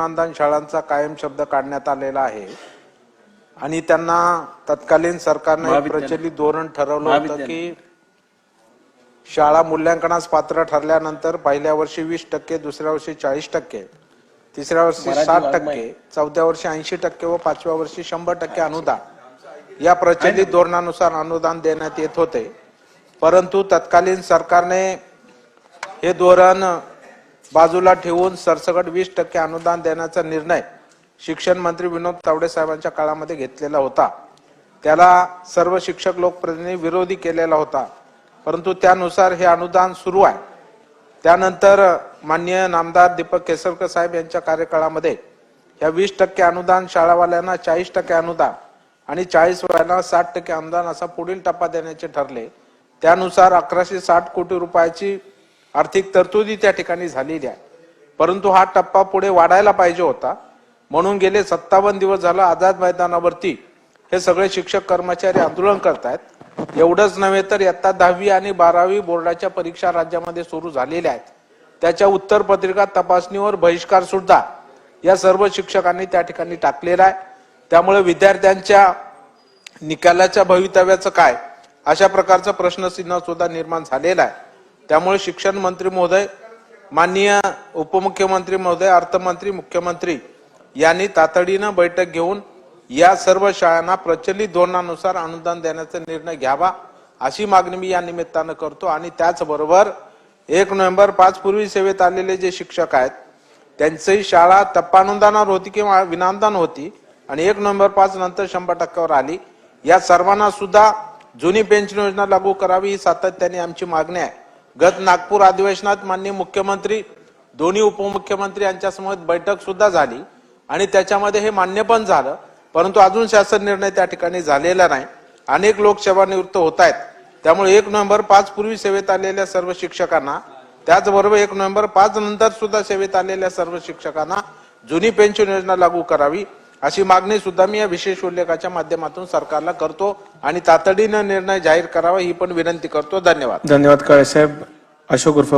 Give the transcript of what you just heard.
अनुदान शाळांचा कायम शब्द काढण्यात आलेला आहे आणि त्यांना तत्कालीन सरकारने. प्रचलित धोरण ठरवलं होतं. की शाळा मूल्यांकनास पात्र ठरल्यानंतर पहिल्या वर्षी वीस टक्के दुसऱ्या वर्षी चाळीस टक्के तिसऱ्या वर्षी साठ. टक्के चौथ्या वर्षी ऐंशी टक्के व पाचव्या वर्षी शंभर टक्के अनुदान या प्रचलित धोरणानुसार अनुदान देण्यात येत होते परंतु तत्कालीन सरकारने हे धोरण बाजूला ठेवून सरसकट वीस टक्के अनुदान देण्याचा निर्णय शिक्षण मंत्री विनोद तावडे साहेबांच्या काळामध्ये घेतलेला होता. त्याला सर्व शिक्षक लोकप्रतिनिधी विरोधी केलेला होता. परंतु त्यानुसार हे अनुदान सुरू आहे. त्यानंतर माननीय नामदार दीपक केसरकर साहेब यांच्या कार्यकाळामध्ये या वीस टक्के अनुदान शाळावाल्यांना चाळीस टक्के अनुदान आणि चाळीस वयांना साठ टक्के अनुदान असा पुढील टप्पा देण्याचे ठरले. त्यानुसार अकराशे साठ कोटी रुपयाची आर्थिक तरतुदी त्या ठिकाणी झालेली आहे परंतु हा टप्पा पुढे वाढायला पाहिजे होता. म्हणून गेले सत्तावन्न दिवस झालं आझाद मैदानावरती हे सगळे शिक्षक कर्मचारी आंदोलन करतायत. एवढंच नव्हे तर इयत्ता दहावी आणि बारावी बोर्डाच्या परीक्षा राज्यामध्ये सुरू झालेल्या आहेत. त्याच्या उत्तर पत्रिका तपासणीवर बहिष्कार सुद्धा या सर्व शिक्षकांनी त्या ठिकाणी टाकलेला आहे. त्यामुळे विद्यार्थ्यांच्या निकालाच्या भवितव्याचं काय? अशा प्रकारचा प्रश्नचिन्ह सुद्धा निर्माण झालेला आहे. त्यामुळे शिक्षण मंत्री महोदय माननीय उपमुख्यमंत्री महोदय अर्थमंत्री मुख्यमंत्री यांनी तातडीनं बैठक घेऊन या सर्व शाळांना प्रचलित धोरणानुसार अनुदान देण्याचा निर्णय घ्यावा अशी मागणी मी या निमित्तानं करतो. आणि त्याचबरोबर एक नोव्हेंबर पाच पूर्वी सेवेत आलेले जे शिक्षक आहेत त्यांची शाळा टप्पानुदानावर होती किंवा विनानुदान होती आणि एक नोव्हेंबर पाच नंतर शंभर टक्क्यावर आली. या सर्वांना सुद्धा जुनी पेन्शन योजना लागू करावी ही सातत्याने आमची मागणी आहे. गत नागपूर अधिवेशनात माननीय मुख्यमंत्री दोन्ही उपमुख्यमंत्री यांच्यासमोर बैठक सुद्धा झाली आणि त्याच्यामध्ये हे मान्य पण झालं परंतु अजून शासन निर्णय त्या ठिकाणी झालेला नाही. अनेक लोक सेवानिवृत्त होत आहेत त्यामुळे एक नोव्हेंबर पाच पूर्वी सेवेत आलेल्या सर्व शिक्षकांना त्याचबरोबर एक नोव्हेंबर पाच नंतर सुद्धा सेवेत आलेल्या सर्व शिक्षकांना जुनी पेन्शन योजना लागू करावी अशी मागणी सुद्धा मी या विशेष उल्लेखाच्या माध्यमातून सरकारला करतो आणि तातडीनं निर्णय जाहीर करावा ही पण विनंती करतो. धन्यवाद. धन्यवाद काळे साहेब. अशोक उर्फ